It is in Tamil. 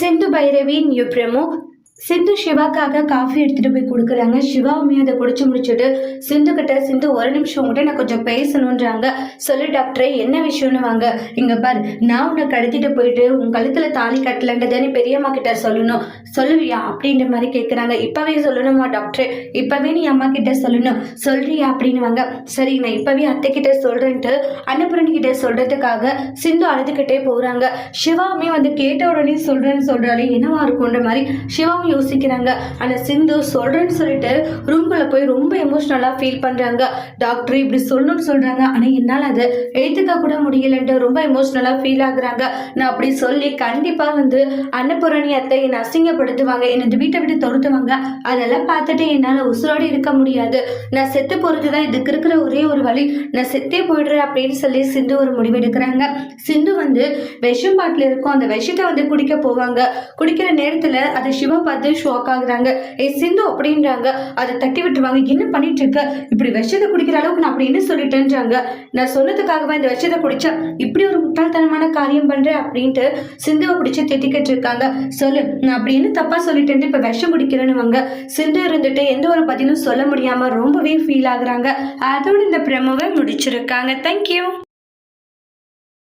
సింధు భైరవి న్యూ ప్రముఖ్ சிந்து சிவாக்காக காஃபி எடுத்துட்டு போய் கொடுக்குறாங்க. சிவாவுமே அதை குடிச்சு முடிச்சுட்டு சிந்து கிட்ட சிந்து ஒரு நிமிஷம் கூட நான் கொஞ்சம் பேசணுன்றாங்க சொல்லு டாக்டரே என்ன விஷயம்னு வாங்க. இங்க பார் நான் உன்னை கடத்திட்டு போயிட்டு உன் கழுத்துல தாலி கட்டலன்றதை நீ பெரியம்மா கிட்ட சொல்லணும். சொல்லுவியா? அப்படின்ற மாதிரி கேட்குறாங்க இப்பவே சொல்லணுமா டாக்டரே? இப்பவே நீ அம்மா கிட்ட சொல்லணும். சொல்றியா? அப்படின்னு வாங்க. சரி நான் இப்பவே அத்தை கிட்ட சொல்றேன்ட்டு அன்னபூரணி கிட்ட சொல்றதுக்காக சிந்து அழுதுகிட்டே போறாங்க. சிவாவுமே வந்து கேட்ட உடனே சொல்றேன்னு சொல்றாளே என்னவா இருக்கும்ன்ற மாதிரி சிவாவும் யோசிக்கிறாங்க. ஆனா சிந்து சொல்றேன்னு சொல்லிட்டு ரூம்குள்ள போய் ரொம்ப எமோஷ்னலாக ஃபீல் பண்றாங்க. டாக்டர் இப்படி சொல்லணும்னு சொல்றாங்க. ஆனா என்னால் அதை எழுத்துக்க கூட முடியலன்ட்டு ரொம்ப எமோஷ்னலாக ஃபீல் ஆகுறாங்க. நான் அப்படி சொல்லி கண்டிப்பா வந்து அன்னபூரணி அத்தை என்னை அசிங்கப்படுத்துவாங்க. என்னை வீட்டை விட்டு துரத்துவாங்க. அதெல்லாம் பார்த்துட்டு என்னால் உசுரோடு இருக்க முடியாது. நான் செத்து போகிறது தான் இதுக்கு இருக்கிற ஒரே ஒரு வழி. நான் செத்தே போயிடுறேன் அப்படின்னு சொல்லி சிந்து ஒரு முடிவெடுக்கிறாங்க சிந்து வந்து விஷம் பாட்டில் இருக்கும். அந்த விஷத்தை வந்து குடிக்க போவாங்க. குடிக்கிற நேரத்தில் அதை சிவா பார்த்து ஷாக் ஆகுறாங்க. ஏ சிந்து அப்படின்றாங்க. அதை தட்டி விட்டுருவாங்க. என்ன பண்ணிட்டு இருக்க இப்படி விஷத்தை குடிக்கிற அளவுக்கு நான் அப்படின்னு சொல்லிட்டேன்றாங்க? நான் சொன்னதுக்காகவே இந்த விஷத்தை குடிச்சா இப்படி ஒரு முட்டாள்தனமான காரியம் பண்றேன் அப்படின்ட்டு சிந்துவை பிடிச்சி திட்டிக்கிட்டு இருக்காங்க. சொல்லு நான் அப்படின்னு தப்பா சொல்லிட்டேன் இப்ப விஷம் குடிக்கிறேன்னு வாங்க சிந்து இருந்துட்டு எந்த ஒரு பதிலும் சொல்ல முடியாம ரொம்பவே ஃபீல் ஆகுறாங்க. அதோட இந்த பிரமவை முடிச்சிருக்காங்க. தேங்க்யூ